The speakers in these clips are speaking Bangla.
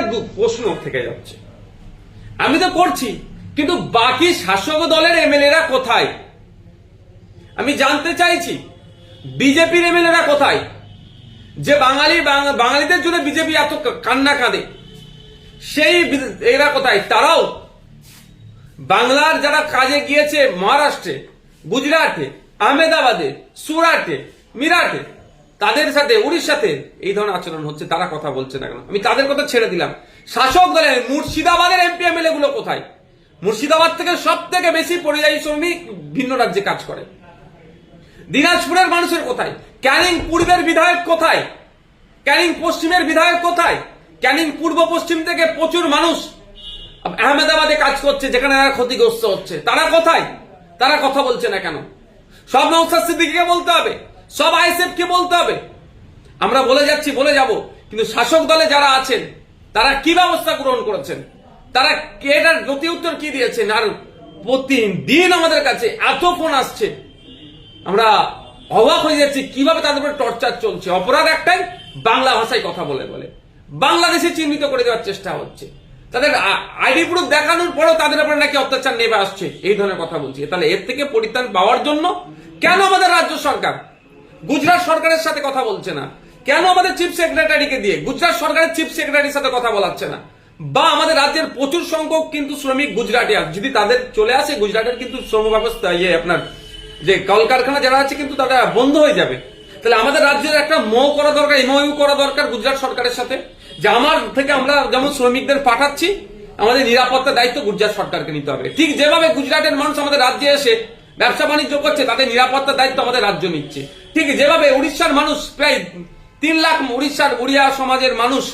একটা প্রশ্ন থেকে যাচ্ছে। আমি তো করছি, কিন্তু বাকি শাসক দলের এমএলএরা কোথায়? আমি জানতে চাইছি, বিজেপির এমএলএরা কোথায়? যে বাঙালি বাঙালিদের জন্য বিজেপি এত কান্না কাঁদে, সেই এরা কোথায়? তারাও বাংলার যারা কাজে গিয়েছে, মহারাষ্ট্রে, গুজরাটে, আহমেদাবাদে, সুরাটে, মিরাটে তাদের সাথে উড়িষ্যাতে এই ধরনের আচরণ হচ্ছে, তারা কথা বলছে না কেন? আমি তাদের কথা ছেড়ে দিলাম। শাসক দলের মুর্শিদাবাদের এমপি এমএলএ গুলো কোথায়? মুর্শিদাবাদ থেকে সব থেকে বেশি পরিযায়ী শ্রমিক ভিন্ন রাজ্যে কাজ করে। দিনাজপুরের মানুষের কোথায়? ক্যানিং পূর্বের বিধায়ক কোথায়? ক্যানিং পশ্চিমের বিধায়ক কোথায়? ক্যানিং পূর্ব পশ্চিম থেকে প্রচুর মানুষ আহমেদাবাদে কাজ করছে, যেখানে তারা ক্ষতিগ্রস্ত হচ্ছে। তারা কোথায়? তারা কথা বলছে না কেন? সব নৌসাদ সিদ্দিকিকে বলতে হবে। সব আইসেফ কে বলতে হবে। আমরা বলে যাচ্ছি, বলে যাব। কিন্তু শাসক দলে যারা আছেন, তারা কি ব্যবস্থা গ্রহণ করেছেন? তারা এটার গতি উত্তর কি দিয়েছেন? আর প্রতিদিন আমাদের কাছে এত ফোন আসছে। আমরা অবাক হয়ে যাচ্ছি, কীভাবে তাদের উপরে টর্চার চলছে? অপরাধ একটাই, বাংলা ভাষায় কথা বলে বলে। বাংলাদেশে চিহ্নিত করে দেওয়ার চেষ্টা হচ্ছে। তাদের আইডি প্রুফ দেখানোর পরেও তাদের উপরে নাকি অত্যাচার নেমে আসছে। এই ধরনের কথা বলছি। তাহলে এর থেকে পরিত্রাণ পাওয়ার জন্য কেন আমাদের রাজ্য সরকার গুজরাট সরকারের সাথে কথা বলছে না। কেন আমাদের চিফ সেক্রেটারিকে দিয়ে? গুজরাট সরকারের চিফ সেক্রেটারির সাথে কথা বলাচ্ছে না। বা আমাদের রাজ্যের প্রচুর সংখ্যক কিন্তু শ্রমিক গুজরাটে যদি তাদের চলে আসে, গুজরাটের কিন্তু শ্রম ব্যবস্থা ইয়ে আপনার যে কলকারখানা যারা আছে কিন্তু তারা বন্ধ হয়ে যাবে। তাহলে আমাদের রাজ্যের একটা মো করা দরকার, এমওইউ করা দরকার গুজরাট সরকারের সাথে। যে আমার থেকে আমরা যেমন শ্রমিকদের পাঠাচ্ছি, আমাদের নিরাপত্তার দায়িত্ব গুজরাট সরকারকে নিতে হবে। ঠিক যেভাবে গুজরাটের মানুষ আমাদের রাজ্যে এসে ব্যবসা বাণিজ্য করছে, তাদের নিরাপত্তার দায়িত্ব আমাদের রাজ্য নিচ্ছে। ঠিক যেভাবে উড়িষ্যার মানুষ প্রায় তিন লাখ উড়িষ্যার উড়িয়া সমাজের মানুষ,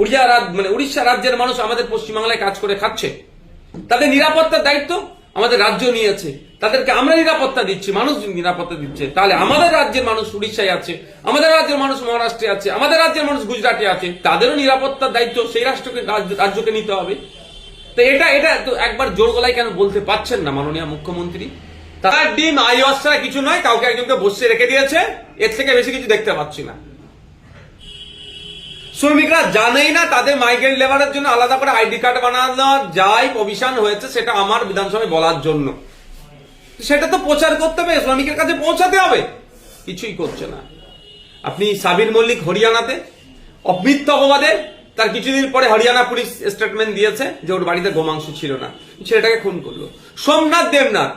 উড়িয়া মানে উড়িষ্যা রাজ্যের মানুষ আমাদের পশ্চিমবাংলায় কাজ করে খাচ্ছে। তাদের নিরাপত্তার দায়িত্ব আমাদের রাজ্য নিয়েছে। তাদেরকে আমরা নিরাপত্তা দিচ্ছি, মানুষ নিরাপত্তা দিচ্ছে। তাহলে আমাদের রাজ্যের মানুষ উড়িষ্যায় আছে, আমাদের রাজ্যের মানুষ মহারাষ্ট্রে আছে, আমাদের রাজ্যের মানুষ গুজরাটে আছে, তাদেরও নিরাপত্তার দায়িত্ব সেই রাষ্ট্রকে রাজ্যকে নিতে হবে। তো এটা এটা তো একবার জোর গলায় কেন বলতে পারছেন না মাননীয় মুখ্যমন্ত্রী? তার ডিম আইওয়াস ছাড়া কিছু নয়, কাউকে একজনকে বসে রেখে দিয়েছে, এর থেকে বেশি কিছু দেখতে পাচ্ছি না। শ্রমিকরা জানেই না তাদের মাইগ্রেন্ট লেবারের জন্য আলাদা করে আইডি কার্ড বানানো যাই প্রভিশন হয়েছে, সেটা আমার বিধানসভায় বলার জন্য। সেটা তো প্রচার করতে হবে, শ্রমিকের কাছে পৌঁছাতে হবে। কিছুই করছে না। আপনি সাবির মল্লিক হরিয়ানাতে অমিথ্য অপবাদে, তার কিছুদিন পরে হরিয়ানা পুলিশ স্টেটমেন্ট দিয়েছে যে ওর বাড়িতে গোমাংস ছিল না। ছেলেটাকে খুন করল। সোমনাথ দেবনাথ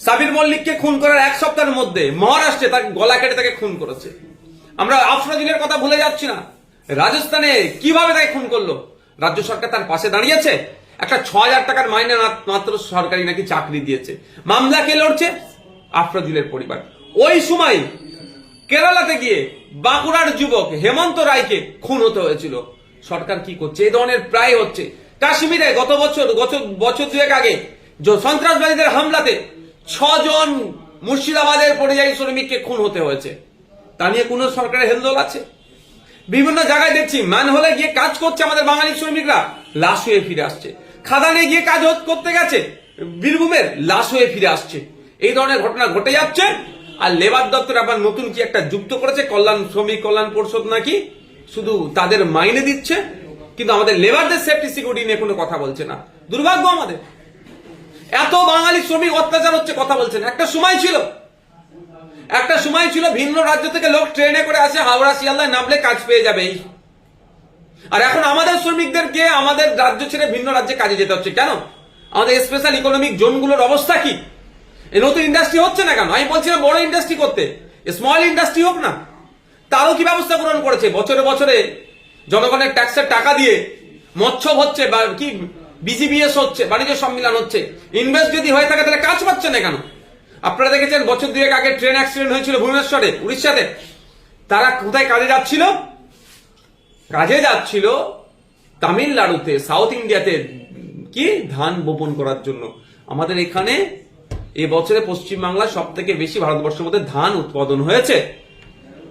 সাবির মল্লিককে খুন করার এক সপ্তাহের মধ্যে মহারাষ্ট্রে তাকে গলা কেটে তাকে খুন করেছে। আমরা আফরোজিনের কথা ভুলে যাচ্ছি না। রাজস্থানে কীভাবে তাকে খুন করল? রাজ্য সরকার তার পাশে দাঁড়িয়েছে। একটা ছ হাজার টাকার মাইনে মাত্র সরকারি নাকি চাকরি দিয়েছে। মামলা কে লড়ছে? আফরোজিলের পরিবার। ওই সময় কেরালাতে গিয়ে বাঁকুড়ার যুবক হেমন্ত রায়কে খুন হতে হয়েছিল। সরকার কি করছে? এই ধরনের প্রায় হচ্ছে। কাশ্মীরে গত বছর বছর দুয়েক আগে সন্ত্রাসবাদীদের হামলাতে ছজন মুর্শিদাবাদের পরিযায়ী শ্রমিককে খুন হতে হয়েছে। তা নিয়ে কোন সরকারের হেলদোল আছে? বিভিন্ন জায়গায় দেখছি মান হলে গিয়ে কাজ করছে আমাদের বাঙালি শ্রমিকরা, লাশ হয়ে ফিরে আসছে। খাদানে গিয়ে কাজ করতে গেছে, বীরভূমের লাশ হয়ে ফিরে আসছে। এই ধরনের ঘটনা ঘটে যাচ্ছে, আর লেবার দপ্তর আবার নতুন কি একটা যুক্ত করেছে, কল্যাণ শ্রমিক কল্যাণ পরিষদ নাকি? শুধু তাদের মাইনে দিচ্ছে, কিন্তু আমাদের লেবারদের সেফটি সিকিউরিটি নিয়ে কোনো কথা বলছে না। দুর্ভাগ্য আমাদের। এত বাঙালি শ্রমিক অত্যাচার হচ্ছে, কথা বলছেন। একটা সময় ছিল। একটা সময় ছিল, ভিন্ন রাজ্য থেকে লোক ট্রেনে করে আসে, হাওড়া, শিয়ালদায় নামলে কাজ পেয়ে যাবে। আর এখন আমাদের শ্রমিকদেরকে আমাদের রাজ্য ছেড়ে ভিন্ন রাজ্যে কাজে যেতে হচ্ছে। কেন? আমাদের স্পেশাল ইকোনমিক জোনগুলোর অবস্থা কি? এই নতুন ইন্ডাস্ট্রি হচ্ছে না কেন? আমি বলছি বলছিলাম বড় ইন্ডাস্ট্রি করতে। স্মল ইন্ডাস্ট্রি হোক না। তারও কি ব্যবস্থা গ্রহণ করেছে? বছরে বছরে জনগণের ট্যাক্সের টাকা দিয়ে মৎস্য হচ্ছে বা কি বিজিবিএস হচ্ছে, বাণিজ্য সম্মেলন হচ্ছে। ইনভেস্ট যদি হয়ে থাকে, তাহলে কাজ পাচ্ছে না কেন? আপনারা দেখেছেন, বছর দুয়েক আগে ট্রেন অ্যাক্সিডেন্ট হয়েছিল ভুবনেশ্বরে, উড়িষ্যাতে। তারা কোথায় কাজে যাচ্ছিল? কাজে যাচ্ছিল তামিলনাড়ুতে সাউথ ইন্ডিয়াতে কি? ধান বপন করার জন্য। আমাদের এখানে এই বছরে পশ্চিমবাংলা সব থেকে বেশি ভারতবর্ষের মধ্যে ধান উৎপাদন হয়েছে।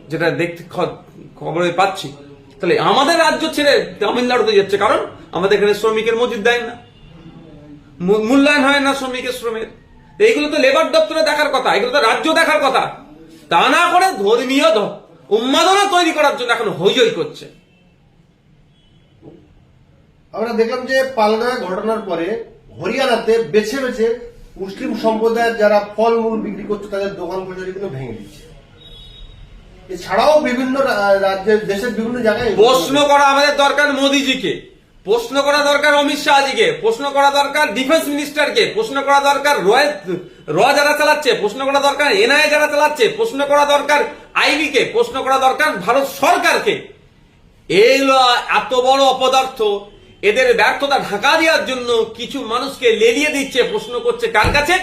যেটা দেখতে খবরে পাচ্ছি। তাহলে আমাদের রাজ্য ছেড়ে তামিলনাড়ুতে যাচ্ছে। কারণ আমাদের এখানে শ্রমিকের মজুদ দেয় না। মূল্যায়ন হয় না শ্রমিকের শ্রমের। এইগুলো তো লেবার দপ্তরে দেখার কথা এগুলো তো রাজ্য দেখার কথা। তা না করে ধর্মীয় উন্মাদনা তৈরি করার জন্য এখন হইচই করছে। আমরা দেখলাম যে পালগাঁও ঘটনার পরে হরিয়ানাতে বেছে বেছে মুসলিম সম্প্রদায়ের যারা ফলমূল বিক্রি করছে তাদের দোকান কচুরিগুলো ভেঙে দিচ্ছে। এছাড়াও বিভিন্ন রাজ্যের দেশের বিভিন্ন জায়গায় প্রশ্ন করা আমাদের দরকার মোদিজিকে। প্রশ্ন করা দরকার অমিত শাহজিকে, প্রশ্ন করা দরকার ডিফেন্স মিনিস্টারকে প্রশ্ন করা দরকার রয় র যারা চালাচ্ছে, প্রশ্ন করা দরকার এনআইএ যারা চালাচ্ছে, প্রশ্ন করা দরকার আইবি কে প্রশ্ন করা দরকার ভারত সরকারকে। এইগুলো এত বড় অপদার্থ, এদের ব্যর্থতা ঢাকা দেওয়ার জন্য কিছু মানুষকে লেলিয়ে দিচ্ছে, প্রশ্ন করছে কার কাছে?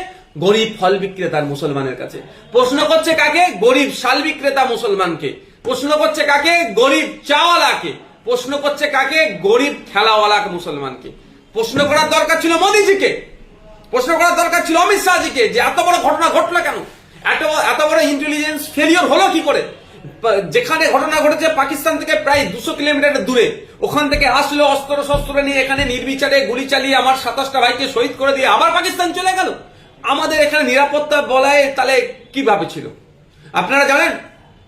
গরিব ফল বিক্রেতার মুসলমানের কাছে। প্রশ্ন করছে কাকে? গরিব শাল বিক্রেতা মুসলমানকে। প্রশ্ন করছে কাকে? গরিব চাওয়ালাকে। প্রশ্ন করছে কাকে? গরিব ঠেলাওয়ালা মুসলমানকে। প্রশ্ন করার দরকার ছিল মোদিজিকে। প্রশ্ন করার দরকার ছিল অমিত শাহজিকে, যে এত বড় ঘটনা ঘটলো কেন? এত এত বড় ইন্টেলিজেন্স ফেলিওর হলো কি করে? যেখানে ঘটনা ঘটেছে পাকিস্তান থেকে প্রায় দুশো কিলোমিটার দূরে। ওখান থেকে আসলো অস্ত্র শস্ত্র নিয়ে এখানে নির্বিচারে গুলি চালিয়ে আমার সাতাশটা ভাইকে শহীদ করে দিয়ে আবার পাকিস্তান চলে গেল। আমাদের এখানে নিরাপত্তা বলায় তাহলে কীভাবে ছিল? আপনারা জানেন?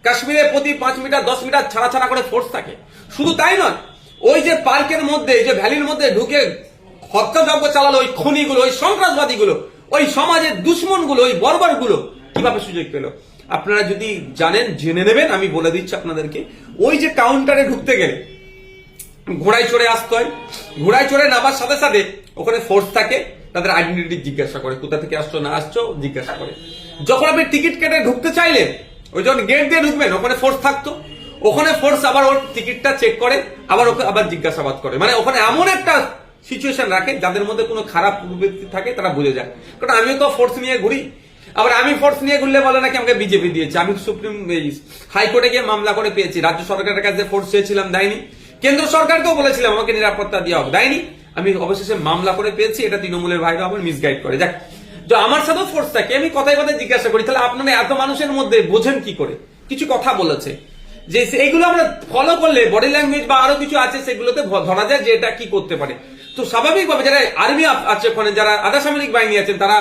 কাশ্মীরে প্রতি পাঁচ মিটার, দশ মিটার ছাড়া ছাড়া করে ফোর্স থাকে। শুধু তাই নয়, ওই যে পার্কের মধ্যে যে ভ্যালির মধ্যে ঢুকে হত্যাযজ্ঞ চালালো ওই খনিগুলো, ওই সন্ত্রাসবাদীগুলো, ওই সমাজের দুশ্মনগুলো, ওই বর্বরগুলো, কীভাবে সুযোগ পেল? আপনারা যদি জানেন, জেনে নেবেন, আমি বলে দিচ্ছি আপনাদেরকে, ওই যে কাউন্টারে ঢুকতে গেলে, ঘোড়ায় চড়ে আসতে হয়, ঘোড়ায় চড়ে নামার সাথে সাথে ওখানে ফোর্স থাকে, তাদের আইডেন্টিটি জিজ্ঞাসা করে, কোথা থেকে আসছো, না আসছো, জিজ্ঞাসা করে। যখন আপনি টিকিট কেটে ঢুকতে চাইলেন, ওই যখন গেট দিয়ে ঢুকবেন, ওখানে ফোর্স থাকতো। ওখানে ফোর্স আবার ওর টিকিটটা চেক করে, আবার ওকে আবার জিজ্ঞাসাবাদ করে। মানে ওখানে এমন একটা সিচুয়েশন রাখে, যাদের মধ্যে কোনো খারাপ প্রবৃত্তি থাকে, তারা বুঝে যায়। কারণ আমিও তো ফোর্স নিয়ে ঘুরি। আবার আমি ফোর্স নিয়ে ঘুরলে বলে নাকি আমাকে বিজেপি দিয়েছে। আমি সুপ্রিম হাইকোর্টে গিয়ে মামলা করে পেয়েছি। রাজ্য সরকারের কাছে ফোর্স চেয়েছিলাম, দেয়নি। কেন্দ্র সরকারকেও বলেছিলাম, আমাকে নিরাপত্তা দেওয়া হোক দেয়নি। আমি অবশেষে মামলা করে পেয়েছি। এটা তৃণমূলের ভাইরা আমার মিসগাইড করে। যাক, তো আমার সাথেও ফোর্স থাকে। আমি কথায় কথায় জিজ্ঞাসা করি, তাহলে আপনারা এত মানুষের মধ্যে বোঝেন কি করে? কিছু কথা বলেছে। যে এগুলো আমরা ফলো করলে বডি ল্যাঙ্গুয়েজ বা আরও কিছু আছে সেগুলোতে ধরা যায় যে এটা কি করতে পারে। তো স্বাভাবিকভাবে যারা আর্মি আছে ওখানে, যারা আধা সামরিক বাহিনী আছেন, তারা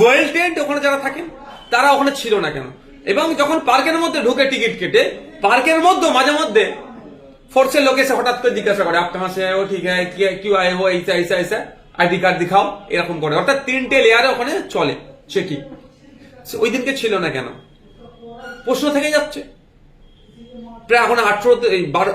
ওয়েল টেন্ট ওখানে যারা থাকেন, তারা ওখানে ছিল না কেন? এবং যখন পার্কের মধ্যে ঢুকে টিকিট কেটে, পার্কের মধ্যে মাঝে মধ্যে ফোর্সের লোক এসে হঠাৎ করে জিজ্ঞাসা করে আপনার হাসে ও ঠিক আছে? কিউ আয় হো এইসা এইসা এইসা আইডি কার্ড দেখাও। এরকম করে। অর্থাৎ তিনটে লেয়ারে ওখানে চলে চেকিং ওই দিনকে ছিল না কেন? প্রশ্ন থেকে যাচ্ছে। প্রায় এখন আঠারো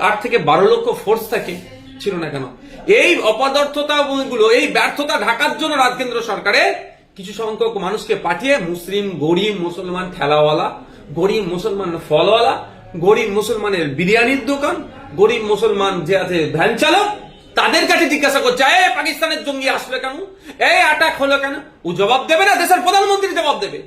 আট থেকে বারো লক্ষ ফোর্স থাকে। ছিল না কেন? এই অপদার্থতা গুলো, এই ব্যর্থতা ঢাকার জন্য রাজ কেন্দ্র সরকারে কিছু সংখ্যক মানুষকে পাঠিয়ে মুসলিম, গরিব, মুসলমান ঠেলাওয়ালা, গরিব, মুসলমান ফলওয়ালা, গরিব, মুসলমানের বিরিয়ানির দোকান, গরিব, মুসলমান যে আছে ভ্যান চালক, তাদের কাছে জিজ্ঞাসা করছে, এ, পাকিস্তানের জঙ্গি আসলে কেন? এই অ্যাটাক হলো কেন? ও জবাব দেবে না, দেশের প্রধানমন্ত্রী জবাব দেবে।